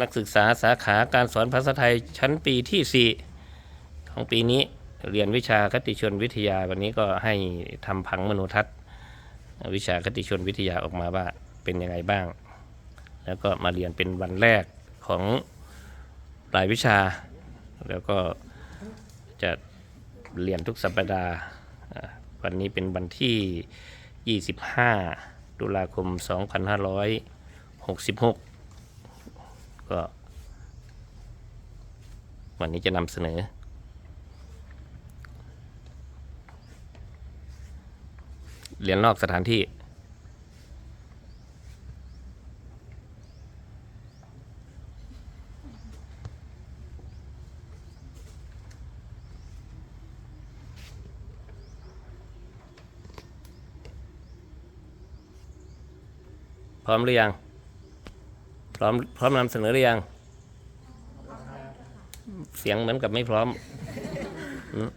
นักศึกษาสาขาการสอนภาษาไทยชั้นปีที่ 4 ของปีนี้เรียนวิชาคติชนวิทยา วันนี้ก็ให้ทำผังมโนทัศน์ วิชาคติชนวิทยาออกมาว่าเป็นยังไงบ้าง แล้วก็มาเรียนเป็นวันแรกของรายวิชา แล้วก็จะเรียนทุกสัปดาห์วันนี้เป็นวันที่ 25 ตุลาคม 2566 ก็ วันนี้จะนำเสนอเรียนนอกสถานที่ พร้อมหรือยัง พร้อมพร้อมนำเสนอหรือยัง เสียงเหมือนกับไม่พร้อมอืม